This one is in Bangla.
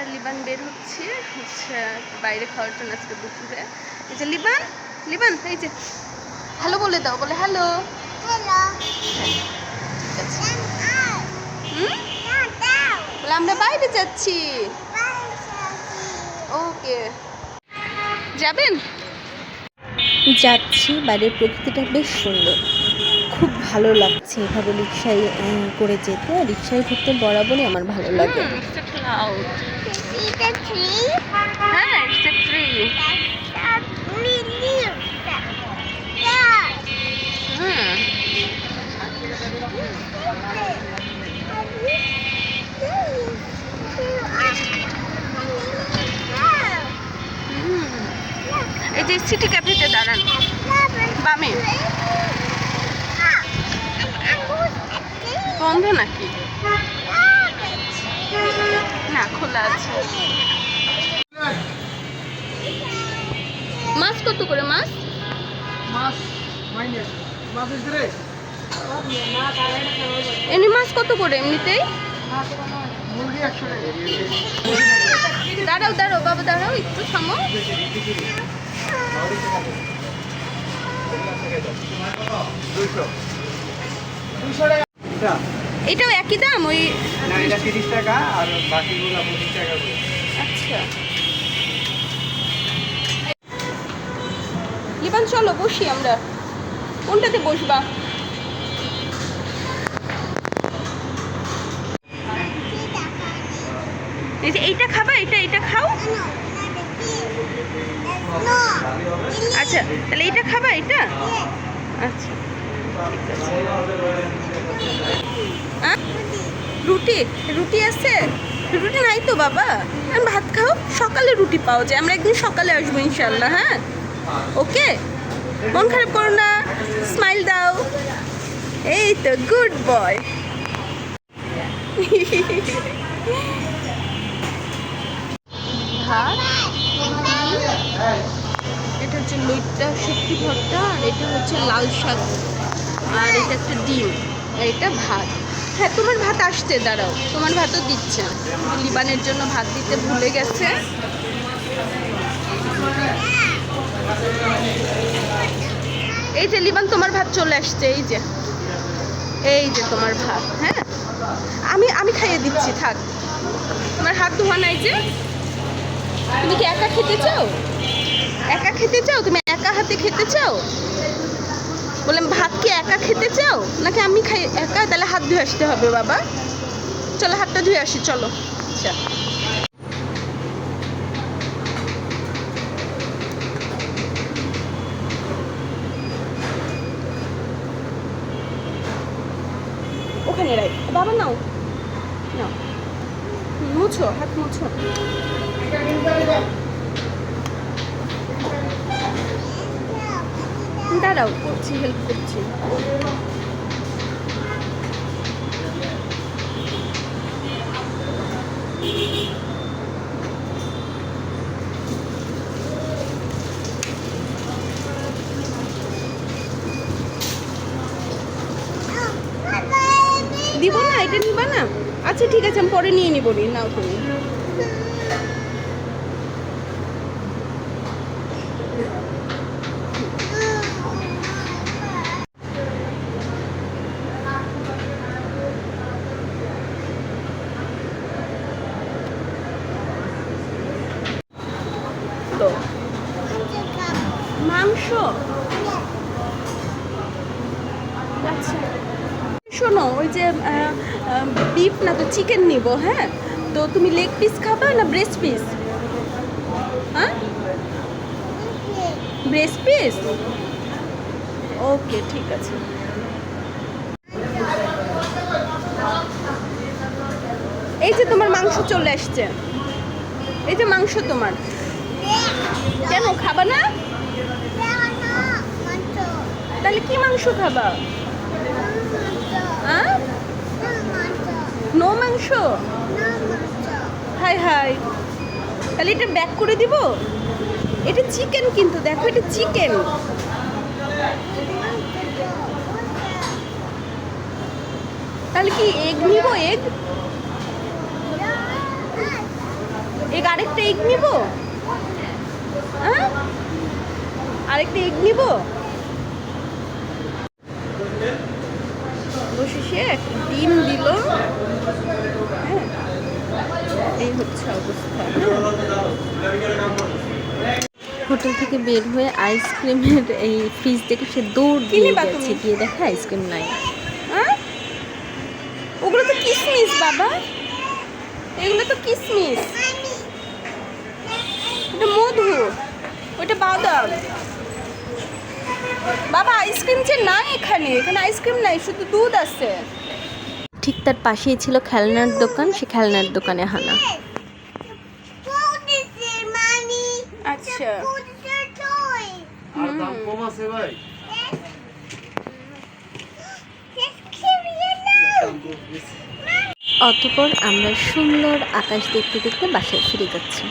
আর লিবান বের হচ্ছে হচ্ছে বাইরে খাওয়ার জন্য আজকে দুপুরে। এই যে লিবান লিবান এই যে। হ্যালো বলে দাও বলে হ্যালো বলে আমরা বাইরে যাচ্ছি। ওকে। যাবেন? যাচ্ছি বাইরের প্রকৃতিটা বেশ সুন্দর। খুব ভালো লাগছে এভাবে রিক্সায় করে যেতে। রিক্সায় ঘুরতে বরাবরই আমার ভালো লাগে। It's a cloud. হ্যাঁ it's a tree. হুম হুম। এই যে সিটি ক্যাফেতে দাঁড়ান বামে বন্ধ নাকি না খোলা আছে। মাছ কত করে মাছ? মাছ এমনি মাছ কত করে এমনিতেই? দাঁড়াও দাঁড়াও বাবা দাঁড়াও একটু থামো। দুইশো টাকা। এটাও একই দাম? ওই না এটা তিরিশ টাকা আর বাকিগুলো টাকা করে। আচ্ছা। লিবান চলো বসি আমরা। কোনটাতে বসবা? এই যে এইটা খাবা এটা এটা খাও। আচ্ছা তাহলে এটা খাবা এটা? আচ্ছা ঠিক আছে? রুটি রুটি আছে? রুটি নাই তো বাবা। ভাত খাও, সকালে রুটি পাওয়া যায়। আমরা একদিন সকালে আসব ইনশাল্লাহ হ্যাঁ? ওকে? মন খারাপ করো না স্মাইল দাও। এই তো গুড বয় এটা হচ্ছে লইট্টা শুক্তি ভর্তা, আর এটা হচ্ছে লাল শাক। আর এটা একটা ডিম। এটা ভাত। হ্যাঁ তোমার ভাত আসছে, দাঁড়াও। তোমার ভাতও দিচ্ছে। লিবানের জন্য ভাত দিতে ভুলে গেছে। এই যে, লিবান, তোমার ভাত চলে আসছে, এই যে। এই যে, তোমার ভাত হ্যাঁ? আমি আমি খাইয়ে দিচ্ছি, থাক। তোমার হাত ধোয়া নাই যে? তুমি কি একা খেতে চাও? একা খেতে চাও? তুমি একা হাতে খেতে চাও? বললাম, ভাত কি একা খেতে চাও? নাকি আমি খাই একা? তাহলে হাত ধুয়ে আসতে হবে, বাবা। চলো, হাতটা ধুয়ে আসি, চলো। আচ্ছা। ওখানে রাখ। বাবা, নাও। নাও। মুছো, হাত মুছো। দাঁড়াও, করছি হেল্প করছি। দিব না, এটা নিবা না? আচ্ছা ঠিক আছে, আমি পরে নিয়ে নিবো নি নাও তুমি তো মাংস আচ্ছা। শোনো, ওই যে বিফ না তো চিকেন নিব হ্যাঁ? তো তুমি লেগ পিস খাবা না ব্রেস্ট পিস হ্যাঁ? ব্রেস্ট পিস ওকে ঠিক আছে। এই যে তোমার মাংস চলে আসছে। এই যে মাংস তোমার। কেন, খাবা না? তাহলে কি মাংস খাবা হ্যাঁ নো মাংস? হাই হাই। তাহলে এটা ব্যাক করে দিব? এটা চিকেন কিন্তু দেখো এটা চিকেন তাহলে কি এগ নিব এগ এই আরেকটা এগ নিব? হ্যাঁ? আরেকটা এগ নিব? অবশেষে একটা ডিম দিল। হ্যাঁ। এই হচ্ছে অবস্থা। হোটেল থেকে বের হয়ে আইসক্রিমের এই ফ্রিজ দেখে সে দৌড় দিয়ে গেছে? গিয়ে দেখে আইসক্রিম নাই। হ্যাঁ? ওগুলো তো কিসমিস বাবা। এগুলো তো কিসমিস। এটা মধু। ওটা বাদাম। বাবা আইসক্রিম যে নাই এখানে এখানে আইসক্রিম নাই শুধু দুধ আছে। ঠিক তার পাশেই ছিল খেলনার দোকান সে খেলনার দোকানে হানা। আচ্ছা। অতপর আমরা সুন্দর আকাশ দেখতে দেখতে বাসায় ফিরে যাচ্ছি।